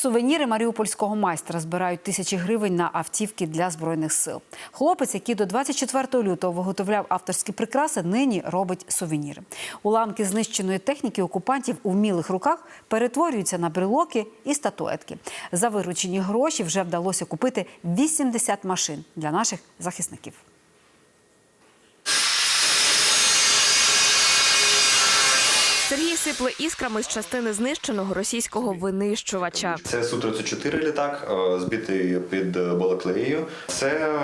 Сувеніри маріупольського майстра збирають тисячі гривень на автівки для збройних сил. Хлопець, який до 24 лютого виготовляв авторські прикраси, нині робить сувеніри. Уламки знищеної техніки окупантів у вмілих руках перетворюються на брелоки і статуетки. За виручені гроші вже вдалося купити 80 машин для наших захисників. Сипле іскрами з частини знищеного російського винищувача. Це Су-34 літак, е, збитий під Балаклеєю. Це, е,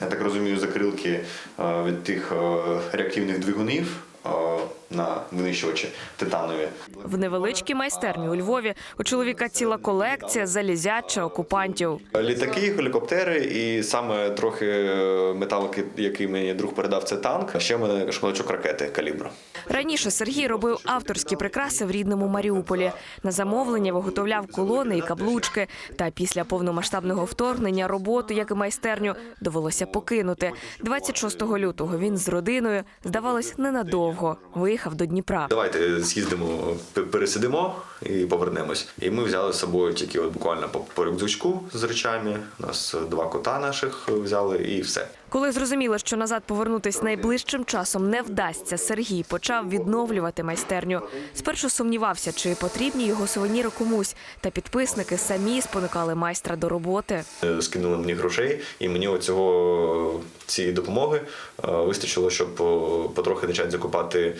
я так розумію, закрилки е, від тих е, реактивних двигунів е, на винищувачі титанові. В невеличкій майстерні у Львові у чоловіка ціла колекція залізяча окупантів. Літаки, гелікоптери і саме трохи е, металу, який мені друг передав, це танк. А ще в мене шматочок ракети калібру. Раніше Сергій робив авторські прикраси в рідному Маріуполі. На замовлення виготовляв колони і каблучки. Та після повномасштабного вторгнення роботу, як і майстерню, довелося покинути. 26 лютого він з родиною, здавалось, ненадовго виїхав до Дніпра. Давайте з'їздимо, пересидимо і повернемось. І ми взяли з собою тільки от буквально по рюкзачку з речами. У нас два кота наших взяли і все. Коли зрозуміло, що назад повернутись найближчим часом не вдасться, Сергій почав відновлювати майстерню. Спершу сумнівався, чи потрібні його сувеніри комусь, та підписники самі спонукали майстра до роботи. Е, скинули мені грошей, і мені оцього цієї допомоги е, вистачило, щоб е, потрохи почати закупати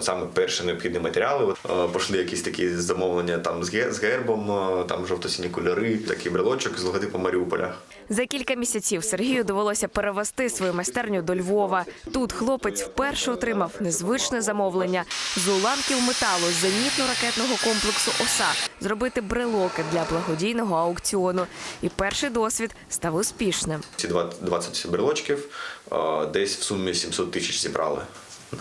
саме перші необхідні матеріали. Е, якісь такі замовлення там з ге- гербом, там жовто-сіні кольори, такий брелочок з логотипом Маріуполя. За кілька місяців Сергію довелося перевести свою майстерню до Львова. Тут хлопець вперше отримав незвичне замовлення з уламків металу зенітно-ракетного комплексу ОСА зробити брелоки для благодійного аукціону. І перший досвід став успішним. Ці два- 20 брелочків десь в сумі 700 тисяч зібрали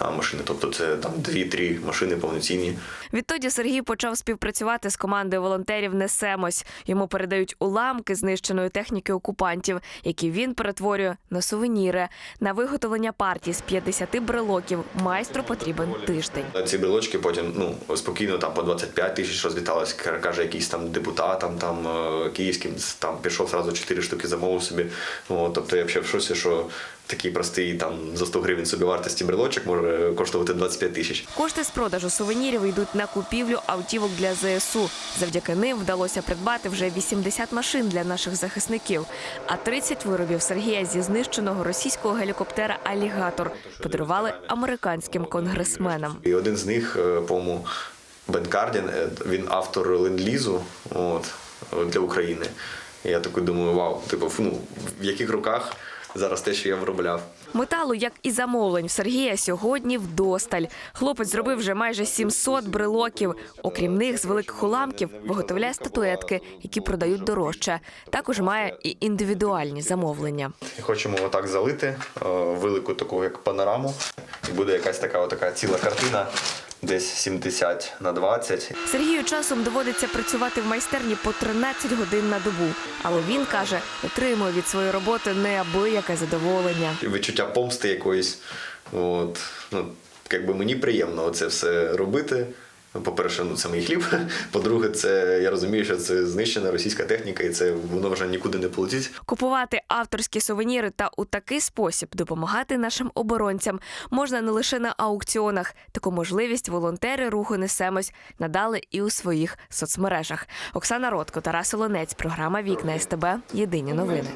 на машини. Тобто це там 2-3 машини повноцінні. Відтоді Сергій почав співпрацювати з командою волонтерів Несемось. Йому передають уламки знищеної техніки окупантів, які він перетворює на сувеніри. На виготовлення партії з 50 брелоків майстру потрібен тиждень. Ці брелочки потім ну спокійно там по 25 тисяч розлітались. Ка- Каже, якийсь там депутатам, там е, київським там пішов зразу 4 штуки, замовив собі. О, тобто я взагалі в шоці, що такий простий там за 100 гривень собі вартості брелочок може коштувати 25 тисяч. Кошти з продажу сувенірів йдуть на купівлю автівок для ЗСУ. Завдяки ним вдалося придбати вже 80 машин для наших захисників. А 30 виробів Сергія зі знищеного російського гелікоптера Алігатор подарували американським конгресменам. І один з них, е, по-моєму, Бен Кардін, е, він автор ленд-лізу от, для України. Я такий думаю, вау, типу, ну, в яких руках зараз те, що я виробляв. Металу, як і замовлень в Сергія, сьогодні вдосталь. Хлопець зробив вже майже 700 брелоків. Окрім них, з великих уламків виготовляє статуетки, які продають дорожче. Також має і індивідуальні замовлення. Хочемо отак залити е, велику таку як панораму. І буде якась така, отака ціла картина, десь 70 на 20. Сергію часом доводиться працювати в майстерні по 13 годин на добу. Але він каже, отримує від своєї роботи неабияке задоволення. Відчуття помсти якоїсь. От, ну, якби мені приємно це все робити. По-перше, ну це мій хліб. По-друге, це я розумію, що це знищена російська техніка, і це воно вже нікуди не полетить. Купувати авторські сувеніри та у такий спосіб допомагати нашим оборонцям можна не лише на аукціонах. Таку можливість волонтери руху несемось надали і у своїх соцмережах. Оксана Ротко, Тарас Солонець, програма Вікна СТБ. Єдині новини.